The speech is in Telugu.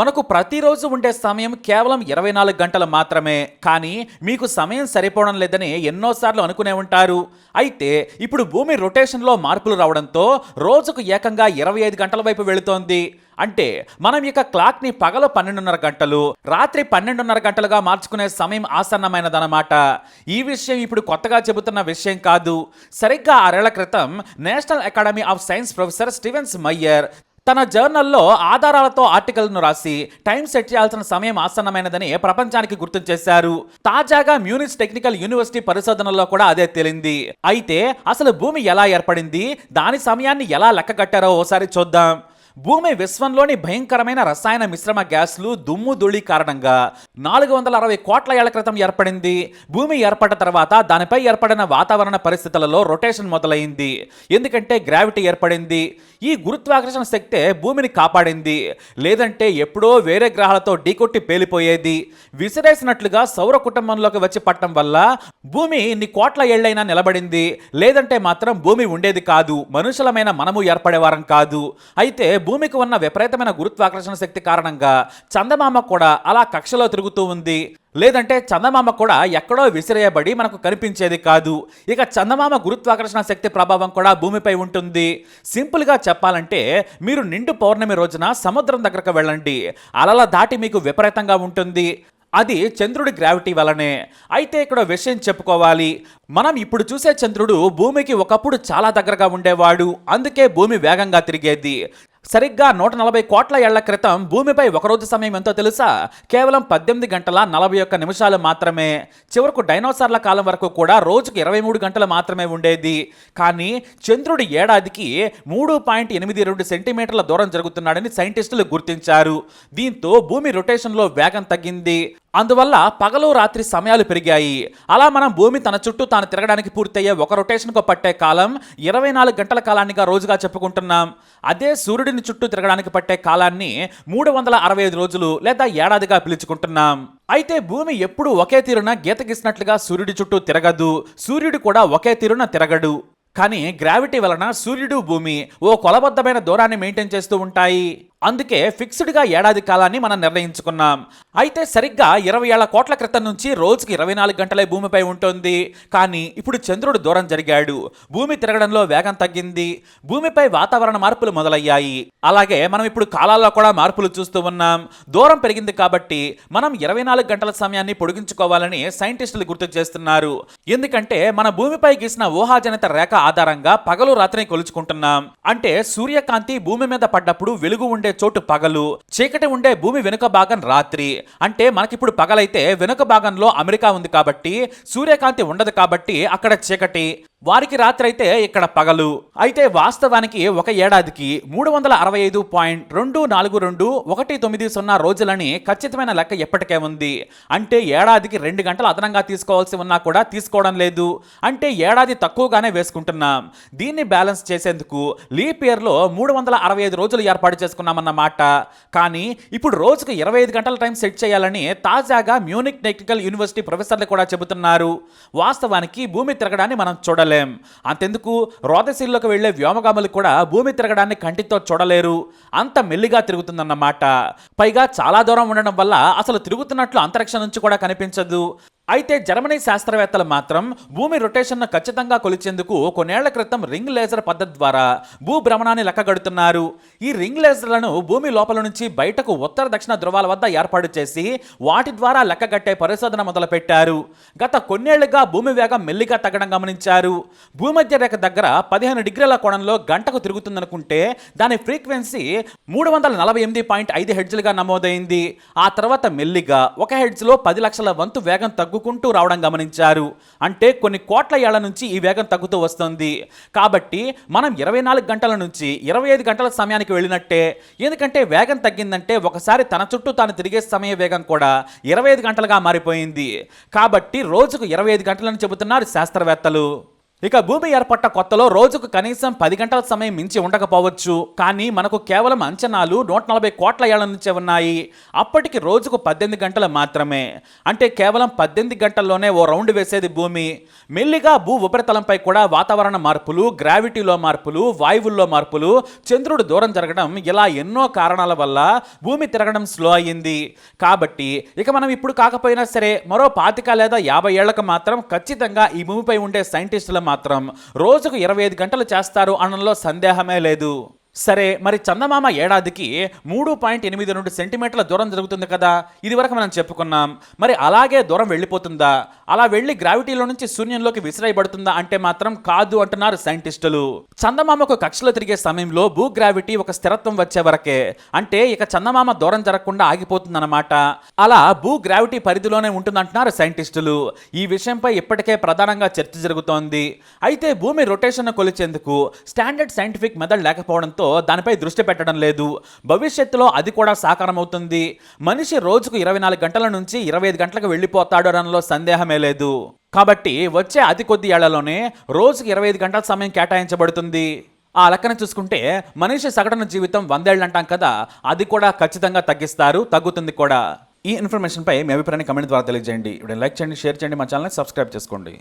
మనకు ప్రతిరోజు ఉండే సమయం కేవలం ఇరవై నాలుగు గంటలు మాత్రమే. కానీ మీకు సమయం సరిపోవడం లేదని ఎన్నోసార్లు అనుకునే ఉంటారు. అయితే ఇప్పుడు భూమి రొటేషన్లో మార్పులు రావడంతో రోజుకు ఏకంగా ఇరవై ఐదు గంటల వైపు వెళుతోంది. అంటే మనం ఇక క్లాక్ని పగలు పన్నెండున్నర గంటలు రాత్రి పన్నెండున్నర గంటలుగా మార్చుకునే సమయం ఆసన్నమైనదన్నమాట. ఈ విషయం ఇప్పుడు కొత్తగా చెబుతున్న విషయం కాదు. సరిగ్గా ఆరేళ్ళ క్రితం National Academy of Science professor Stevens Meyer తన జర్నల్లో ఆధారాలతో ఆర్టికల్ను రాసి టైం సెట్ చేయాల్సిన సమయం ఆసన్నమైనదని ప్రపంచానికి గుర్తు చేశారు. తాజాగా మ్యూనిస్ టెక్నికల్ యూనివర్సిటీ పరిశోధనలో కూడా అదే తేలింది. అయితే అసలు భూమి ఎలా ఏర్పడింది? దాని సమయాన్ని ఎలా లెక్కగట్టారో ఓసారి చూద్దాం. భూమి విశ్వంలోని భయంకరమైన రసాయన మిశ్రమ గ్యాస్లు దుమ్ము ధూళి కారణంగా నాలుగు వందల అరవై కోట్ల ఏళ్ళ క్రితం ఏర్పడింది. భూమి ఏర్పడిన తర్వాత దానిపై ఏర్పడిన వాతావరణ పరిస్థితులలో రొటేషన్ మొదలైంది. ఎందుకంటే గ్రావిటీ ఏర్పడింది. ఈ గురుత్వాకర్షణ శక్తే భూమిని కాపాడింది. లేదంటే ఎప్పుడో వేరే గ్రహాలతో ఢీకొట్టి పేలిపోయేది. విసిరేసినట్లుగా సౌర కుటుంబంలోకి వచ్చి పట్టడం వల్ల భూమి ఇన్ని కోట్ల ఏళ్ళైనా నిలబడింది. లేదంటే మాత్రం భూమి ఉండేది కాదు. మనుషులమైన మనము ఏర్పడేవారం కాదు. అయితే భూమికి ఉన్న విపరీతమైన గురుత్వాకర్షణ శక్తి కారణంగా చందమామ కూడా అలా కక్షలో తిరుగుతూ ఉంది. లేదంటే చందమామ కూడా ఎక్కడో విసిరేయబడి మనకు కనిపించేది కాదు. ఇక చందమామ గురుత్వాకర్షణ శక్తి ప్రభావం కూడా భూమిపై ఉంటుంది. సింపుల్గా చెప్పాలంటే మీరు నిండు పౌర్ణమి రోజున సముద్రం దగ్గరకు వెళ్ళండి. అలల దాటి మీకు విపరీతంగా ఉంటుంది. అది చంద్రుడి గ్రావిటీ వలనే. అయితే ఇక్కడ విషయం చెప్పుకోవాలి. మనం ఇప్పుడు చూసే చంద్రుడు భూమికి ఒకప్పుడు చాలా దగ్గరగా ఉండేవాడు. అందుకే భూమి వేగంగా తిరిగేది. సరిగ్గా నూట నలభై కోట్ల ఏళ్ళ క్రితం భూమిపై ఒకరోజు సమయం ఎంతో తెలుసా? కేవలం పద్దెనిమిది గంటల నలభై ఒక్క నిమిషాలు మాత్రమే. చివరకు డైనోసార్ల కాలం వరకు కూడా రోజుకు ఇరవై మూడు గంటలు మాత్రమే ఉండేది. కానీ చంద్రుడి ఏడాదికి మూడు పాయింట్ ఎనిమిది రెండు సెంటీమీటర్ల దూరం జరుగుతున్నాడని సైంటిస్టులు గుర్తించారు. దీంతో భూమి రొటేషన్లో వేగం తగ్గింది. అందువల్ల పగలు రాత్రి సమయాలు పెరిగాయి. అలా మనం భూమి తన చుట్టూ తాను తిరగడానికి పూర్తయ్యే ఒక రొటేషన్కు పట్టే కాలం ఇరవై నాలుగు గంటల కాలాన్నిగా రోజుగా చెప్పుకుంటున్నాం. అదే సూర్యుడిని చుట్టూ తిరగడానికి పట్టే కాలాన్ని మూడు వందల అరవై ఐదు రోజులు లేదా ఏడాదిగా పిలుచుకుంటున్నాం. అయితే భూమి ఎప్పుడూ ఒకే తీరున గీత గీసినట్లుగా సూర్యుడి చుట్టూ తిరగదు. సూర్యుడు కూడా ఒకే తీరున తిరగడు. కానీ గ్రావిటీ వలన సూర్యుడు భూమి ఓ కొలబద్దమైన దూరాన్ని మెయింటైన్ చేస్తూ ఉంటాయి. అందుకే ఫిక్స్డ్గా ఏడాది కాలాన్ని మనం నిర్ణయించుకున్నాం. అయితే సరిగ్గా ఇరవై ఏళ్ళ కోట్ల క్రితం నుంచి రోజుకి ఇరవై నాలుగు గంటలే భూమిపై ఉంటుంది. కానీ ఇప్పుడు చంద్రుడు దూరం జరిగాడు. భూమి తిరగడంలో వేగం తగ్గింది. భూమిపై వాతావరణ మార్పులు మొదలయ్యాయి. అలాగే మనం ఇప్పుడు కాలాల్లో కూడా మార్పులు చూస్తూ ఉన్నాం. దూరం పెరిగింది కాబట్టి మనం ఇరవై నాలుగు గంటల సమయాన్ని పొడిగించుకోవాలని సైంటిస్టులు గుర్తు చేస్తున్నారు. ఎందుకంటే మన భూమిపై గీసిన ఊహాజనిత రేఖ ఆధారంగా పగలు రాత్రిని కొలుచుకుంటున్నాం. అంటే సూర్యకాంతి భూమి మీద పడ్డప్పుడు వెలుగు ఉండే చోటు పగలు చీకటి ఉండే భూమి వెనుక భాగం రాత్రి. అంటే మనకిప్పుడు పగలైతే వెనుక భాగంలో అమెరికా ఉంది కాబట్టి సూర్యకాంతి ఉండదు కాబట్టి అక్కడ చీకటి. వారికి రాత్రి అయితే ఇక్కడ పగలు. అయితే వాస్తవానికి ఒక ఏడాదికి మూడు వందల అరవై ఐదు పాయింట్ రెండు నాలుగు రెండు ఒకటి తొమ్మిది సున్నా రోజులని ఖచ్చితమైన లెక్క ఎప్పటికే ఉంది. అంటే ఏడాదికి రెండు గంటలు అదనంగా తీసుకోవాల్సి ఉన్నా కూడా తీసుకోవడం లేదు. అంటే ఏడాది తక్కువగానే వేసుకుంటున్నాం. దీన్ని బ్యాలెన్స్ చేసేందుకు లీప్ ఇయర్లో మూడు వందల అరవై ఐదు రోజులు ఏర్పాటు చేసుకున్నామన్నమాట. కానీ ఇప్పుడు రోజుకు ఇరవై ఐదు గంటల టైం సెట్ చేయాలని తాజాగా మ్యూనిక్ టెక్నికల్ యూనివర్సిటీ ప్రొఫెసర్లు కూడా చెబుతున్నారు. వాస్తవానికి భూమి తిరగడాన్ని మనం చూడలేం అంతెందుకు? రోదశీల్లోకి వెళ్ళే వ్యోమగాములు కూడా భూమి తిరగడాన్ని కంటితో చూడలేరు. అంత మెల్లిగా తిరుగుతుందన్నమాట. పైగా చాలా దూరం ఉండడం వల్ల అసలు తిరుగుతున్నట్లు అంతరిక్షం నుంచి కూడా కనిపించదు. అయితే జర్మనీ శాస్త్రవేత్తలు మాత్రం భూమి రొటేషన్ను ఖచ్చితంగా కొలిచేందుకు కొన్నేళ్ళ క్రితం రింగ్ లేజర్ పద్ధతి ద్వారా భూభ్రమణాన్ని లెక్కగడుతున్నారు. ఈ రింగ్ లేజర్లను భూమి లోపల నుంచి బయటకు ఉత్తర దక్షిణ ధృవాల వద్ద ఏర్పాటు చేసి వాటి ద్వారా లెక్కగట్టే పరిశోధన మొదలుపెట్టారు. గత కొన్నేళ్ళుగా భూమి వేగం మెల్లిగా తగ్గడం గమనించారు. భూమధ్య రేఖ దగ్గర పదిహేను డిగ్రీల కోణంలో గంటకు తిరుగుతుందనుకుంటే దాని ఫ్రీక్వెన్సీ మూడు వందల నలభై ఎనిమిది పాయింట్ ఐదు హెడ్జ్లుగా నమోదైంది. ఆ తర్వాత మెల్లిగా ఒక హెడ్జ్లో పది లక్షల వంతు వేగం తగ్గు తగ్గుకుంటూ రావడం గమనించారు. అంటే కొన్ని కోట్ల ఏళ్ళ నుంచి ఈ వేగం తగ్గుతూ వస్తుంది. కాబట్టి మనం ఇరవై నాలుగు గంటల నుంచి ఇరవై ఐదు గంటల సమయానికి వెళ్ళినట్టే. ఎందుకంటే వేగం తగ్గిందంటే ఒకసారి తన చుట్టూ తాను తిరిగే సమయ వేగం కూడా ఇరవై ఐదు గంటలుగా మారిపోయింది. కాబట్టి రోజుకు ఇరవై ఐదు గంటలని చెబుతున్నారు శాస్త్రవేత్తలు. ఇక భూమి ఏర్పడ్డ కొత్తలో రోజుకు కనీసం పది గంటల సమయం మించి ఉండకపోవచ్చు. కానీ మనకు కేవలం అంచనాలు నూట నలభై కోట్ల ఏళ్ళ నుంచే ఉన్నాయి. అప్పటికి రోజుకు పద్దెనిమిది గంటలు మాత్రమే. అంటే కేవలం పద్దెనిమిది గంటల్లోనే ఓ రౌండ్ వేసేది భూమి. మెల్లిగా భూ ఉపరితలంపై కూడా వాతావరణ మార్పులు గ్రావిటీలో మార్పులు వాయువుల్లో మార్పులు చంద్రుడు దూరం జరగడం ఇలా ఎన్నో కారణాల వల్ల భూమి తిరగడం స్లో అయ్యింది. కాబట్టి ఇక మనం ఇప్పుడు కాకపోయినా సరే మరో పాతిక లేదా యాభై ఏళ్ళకు మాత్రం ఖచ్చితంగా ఈ భూమిపై ఉండే సైంటిస్టుల మాత్రం రోజుకు ఇరవై ఐదు గంటలు చేస్తారు అనడంలో సందేహమే లేదు. సరే మరి చందమామ ఏడాదికి మూడు పాయింట్ ఎనిమిది రెండు సెంటీమీటర్ల దూరం జరుగుతుంది కదా? ఇది వరకు మనం చెప్పుకున్నాం. మరి అలాగే దూరం వెళ్ళిపోతుందా? అలా వెళ్ళి గ్రావిటీలో నుంచి శూన్యంలోకి విసిరేయబడుతుందా అంటే మాత్రం కాదు అంటున్నారు సైంటిస్టులు. చందమామకు కక్షలో తిరిగే సమయంలో భూ గ్రావిటీ ఒక స్థిరత్వం వచ్చే వరకే. అంటే ఇక చందమామ దూరం జరగకుండా ఆగిపోతుందన్నమాట. అలా భూ గ్రావిటీ పరిధిలోనే ఉంటుందంటున్నారు సైంటిస్టులు. ఈ విషయంపై ఇప్పటికే ప్రధానంగా చర్చ జరుగుతోంది. అయితే భూమి రొటేషన్ కొలిచేందుకు స్టాండర్డ్ సైంటిఫిక్ మెథడ్ లేకపోవడంతో దానిపై దృష్టి పెట్టడం లేదు. భవిష్యత్తులో అది కూడా సాకారమవుతుంది. మనిషి రోజుకు ఇరవై నాలుగు గంటల నుంచి ఇరవై ఐదు గంటలకు వెళ్ళిపోతాడు అనడంలో సందేహమే లేదు. కాబట్టి వచ్చే అతి కొద్ది ఏళ్ళలోనే రోజుకి ఇరవై ఐదు గంటల సమయం కేటాయించబడుతుంది. ఆ లెక్కన చూసుకుంటే మనిషి సగటున జీవితం వందేళ్ళు అంటాం కదా అది కూడా ఖచ్చితంగా తగ్గిస్తారు తగ్గుతుంది కూడా. ఈ ఇన్ఫర్మేషన్పై మీ అభిప్రాయాన్ని కమెంట్ ద్వారా తెలియజేయండి. ఇప్పుడు లైక్ చేయండి షేర్ చేయండి మా ఛానల్ని సబ్స్క్రైబ్ చేసుకోండి.